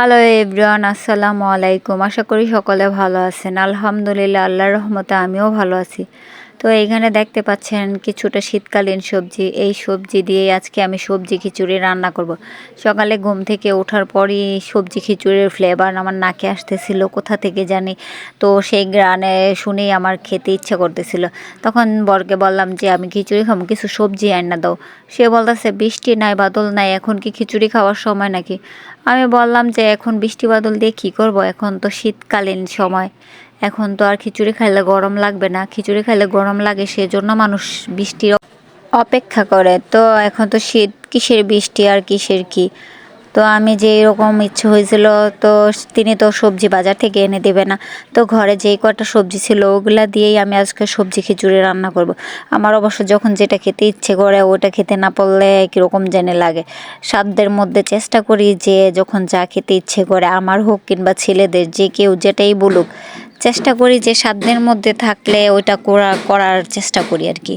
Hello everyone আসসালামু আলাইকুম আশা করি সকলে ভালো আছেন। আলহামদুলিল্লাহ, আল্লাহর রহমতে আমিও ভালো আছি। তো এইখানে দেখতে পাচ্ছেন কিছুটা শীতকালীন সবজি। এই সবজি দিয়ে আজকে আমি সবজি খিচুড়ি রান্না করব। সকালে ঘুম থেকে ওঠার পরই সবজি খিচুড়ির ফ্লেভার আমার নাকে আসতেছিল, কোথা থেকে জানি? তো সেই গ্রানে শুনেই আমার খেতে ইচ্ছে করতেছিল। তখন বরকে বললাম যে, আমি খিচুড়ি খাব, কিছু সবজি না দাও। সে বলতেছে, বৃষ্টি নাই, বাদল নাই, এখন কি খিচুড়ি খাওয়ার সময় নাকি? আমি বললাম যে, এখন বৃষ্টি, বাদল দিয়ে কী করব? এখন তো শীতকালীন সময়। এখন তো আর খিচুড়ি খাইলে গরম লাগবে না। খিচুড়ি খাইলে গরম লাগে, সেজন্য মানুষ বৃষ্টির অপেক্ষা করে। তো এখন তো শীত, কিসের বৃষ্টি আর কিসের কি? তো আমি যে এরকম ইচ্ছে হয়েছিল, তো তিনি তো সবজি বাজার থেকে এনে দেবে না। তো ঘরে যেই কটা সবজি ছিল, ওগুলা দিয়েই আমি আজকে সবজি খিচুড়ি রান্না করব। আমার অবশ্য যখন যেটা খেতে ইচ্ছে করে, ওটা খেতে না পারলে কীরকম জেনে লাগে। সাধ্যের মধ্যে চেষ্টা করি যে, যখন যা খেতে ইচ্ছে করে, আমার হোক কিংবা ছেলেদের, যে কেউ যেটাই বলুক চেষ্টা করি যে সাত দিনের মধ্যে থাকলে ওইটা করা করার চেষ্টা করি আর কি।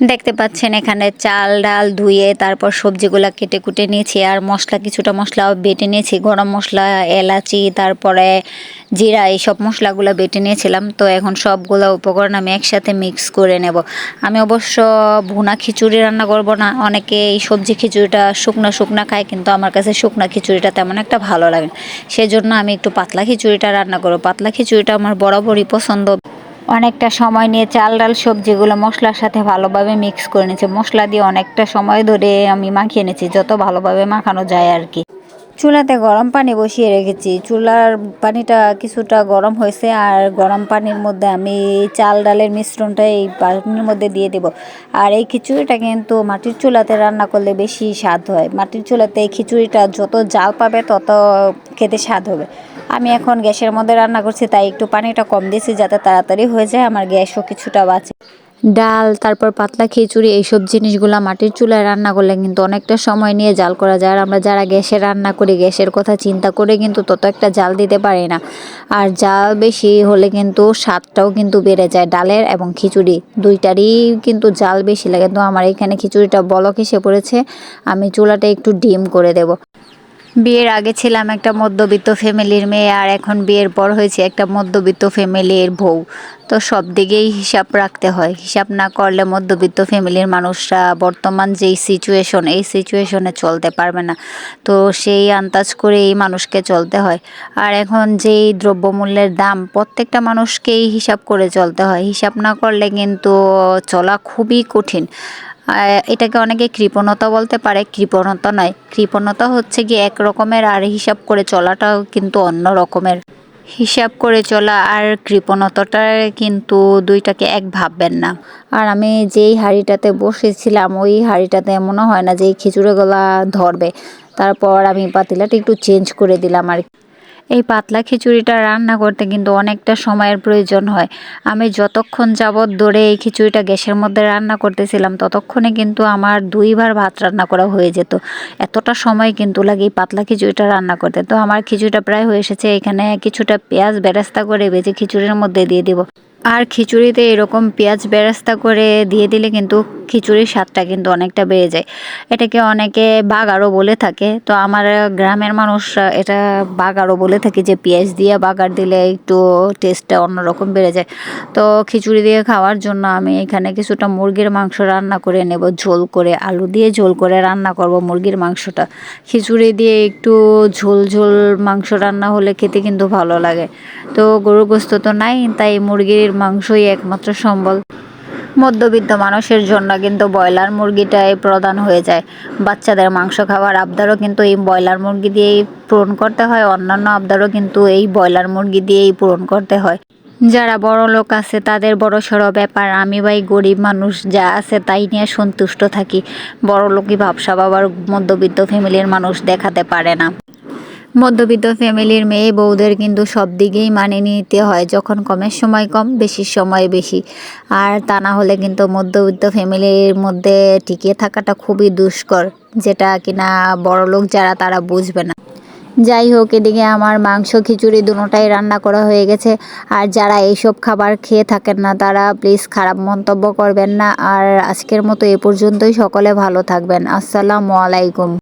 দেখতে পাচ্ছেন এখানে চাল, ডাল ধুয়ে তারপর সবজিগুলো কেটে কুটে নিয়েছি, আর মশলা, কিছুটা মশলা বেটে নিয়েছি, গরম মশলা, এলাচি, তারপরে জিরা, এইসব মশলাগুলো বেটে নিয়েছিলাম। তো এখন সবগুলো উপকরণ আমি একসাথে মিক্স করে নেব। আমি অবশ্য ভুনা খিচুড়ি রান্না করব না, অনেকে এই সবজি খিচুড়িটা শুকনা শুকনা খায়, কিন্তু আমার কাছে শুকনা খিচুড়িটা তেমন একটা ভালো লাগে সেজন্য আমি একটু পাতলা খিচুড়িটা রান্না করব। পাতলা খিচুড়িটা আমার বরাবরই পছন্দ। অনেকটা সময় নিয়ে চাল ডাল সবজিগুলো মশলার সাথে ভালোভাবে মিক্স করে নিয়েছি। মশলা দিয়ে অনেকটা সময় ধরে আমি মাখিয়ে নিয়েছি, যত ভালোভাবে মাখানো যায় আর কি। চুলাতে গরম পানি বসিয়ে রেখেছি। চুলার পানিটা কিছুটা গরম হয়েছে আর গরম পানির মধ্যে আমি চাল ডালের মিশ্রণটা এই পানির মধ্যে দিয়ে দেব। আর এই খিচুড়িটা কিন্তু মাটির চুলাতে রান্না করলে বেশি স্বাদ হয়। মাটির চুলাতে এই খিচুড়িটা যত জাল পাবে তত খেতে স্বাদ হবে। আমি এখন গ্যাসের মধ্যে রান্না করছি, তাই একটু পানিটা কম দিয়েছি যাতে তাড়াতাড়ি হয়ে যায়, আমার গ্যাসও কিছুটা বাঁচে। ডাল, তারপর পাতলা খিচুড়ি, এইসব জিনিসগুলো মাটির চুলায় রান্না করলে কিন্তু অনেকটা সময় নিয়ে জাল করা যায়। আর আমরা যারা গ্যাসে রান্না করি, গ্যাসের কথা চিন্তা করে কিন্তু তত একটা জাল দিতে পারি না। আর জাল বেশি হলে কিন্তু স্বাদটাও কিন্তু বেড়ে যায়। ডালের এবং খিচুড়ি দুইটারই কিন্তু জাল বেশি লাগে। তো আমার এখানে খিচুড়িটা বলক এসে পড়েছে, আমি চুলাটা একটু ডিম করে দেব। বিয়ের আগে ছিলাম একটা মধ্যবিত্ত ফ্যামিলির মেয়ে আর এখন বিয়ের পর হয়েছে একটা মধ্যবিত্ত ফ্যামিলির বউ। তো সব দিকেই হিসাব রাখতে হয়। হিসাব না করলে মধ্যবিত্ত ফ্যামিলির মানুষরা বর্তমান যেই সিচুয়েশন এই সিচুয়েশনে চলতে পারবে না। তো সেই আন্দাজ করে এই মানুষকে চলতে হয়। আর এখন যেই দ্রব্যমূল্যের দাম, প্রত্যেকটা মানুষকেই হিসাব করে চলতে হয়। হিসাব না করলে কিন্তু চলা খুবই কঠিন। এটাকে অনেকে কৃপণতা বলতে পারে, কৃপণতা নয়। কৃপণতা হচ্ছে কি এক রকমের আর হিসাব করে চলাটাও কিন্তু অন্য রকমের। হিসাব করে চলা আর কৃপণতাটা কিন্তু দুইটাকে এক ভাববেন না। আর আমি যেই হাঁড়িটাতে বসেছিলাম, ওই হাঁড়িটাতে মনে হয় না যে খিচুড়ি গলা ধরবে। তারপর আমি পাতিলাটা একটু চেঞ্জ করে দিলাম আর এই পাতলা খিচুড়িটা রান্না করতে কিন্তু অনেকটা সময়ের প্রয়োজন হয়। আমি যতক্ষণ যাবৎ ধরে এই খিচুড়িটা গ্যাসের মধ্যে রান্না করতেছিলাম, ততক্ষণে কিন্তু আমার দুইবার ভাত রান্না করা হয়ে যেত। এতটা সময় কিন্তু লাগে এই পাতলা খিচুড়িটা রান্না করতে। তো আমার খিচুড়িটা প্রায় হয়ে এসেছে, এখানে কিছুটা পেঁয়াজ বেরেস্তা করে বেজে খিচুড়ির মধ্যে দিয়ে দিব। আর খিচুড়িতে এরকম পেঁয়াজ বেরেস্তা করে দিয়ে দিলে কিন্তু খিচুড়ির স্বাদটা কিন্তু অনেকটা বেড়ে যায়। এটাকে অনেকে বাগারও বলে থাকে। তো আমার গ্রামের মানুষ এটা বাগারও বলে থাকে যে, পেঁয়াজ দিয়ে বাগার দিলে একটু টেস্টটা অন্যরকম বেড়ে যায়। তো খিচুড়ি দিয়ে খাওয়ার জন্য আমি এখানে কিছুটা মুরগির মাংস রান্না করে নেব। ঝোল করে আলু দিয়ে ঝোল করে রান্না করব মুরগির মাংসটা। খিচুড়ি দিয়ে একটু ঝোল ঝোল মাংস রান্না হলে খেতে কিন্তু ভালো লাগে। তো গরু গোস্ত তো নাই, তাই মুরগির মাংসই একমাত্র সম্বল। মধ্যবিত্ত মানুষের জন্য কিন্তু ব্রয়লার মুরগিটাই প্রদান হয়ে যায়। বাচ্চাদের মাংস খাওয়ার আবদারও কিন্তু এই ব্রয়লার মুরগি দিয়েই পূরণ করতে হয়, অন্যান্য আবদারও কিন্তু এই ব্রয়লার মুরগি দিয়েই পূরণ করতে হয়। যারা বড় লোক আছে, তাদের বড় সড়ো ব্যাপার, আমি ভাই গরিব মানুষ, যা আছে তাই নিয়ে সন্তুষ্ট থাকি। বড় লোকই ভাবসা বাবার মধ্যবিত্ত ফ্যামিলির মানুষ দেখাতে পারে না। মধ্যবিত্ত ফ্যামিলির মেয়ে বউদের কিন্তু সব দিকেই মানে নিতে হয়, যখন কমের সময় কম, বেশি সময় বেশি। আর তা না হলে কিন্তু মধ্যবিত্ত ফ্যামিলির মধ্যে টিকে থাকাটা খুবই দুষ্কর, যেটা কিনা বড় লোক যারা তারা বুঝবে না। যাই হোক, এদিকে আমার মাংস, খিচুড়ি দুটোটাই রান্না করা হয়ে গেছে। আর যারা এইসব খাবার খেয়ে থাকেন না, তারা প্লিজ খারাপ মন্তব্য করবেন না। আর আজকের মতো এ পর্যন্তই, সকলে ভালো থাকবেন। আসসালামু আলাইকুম।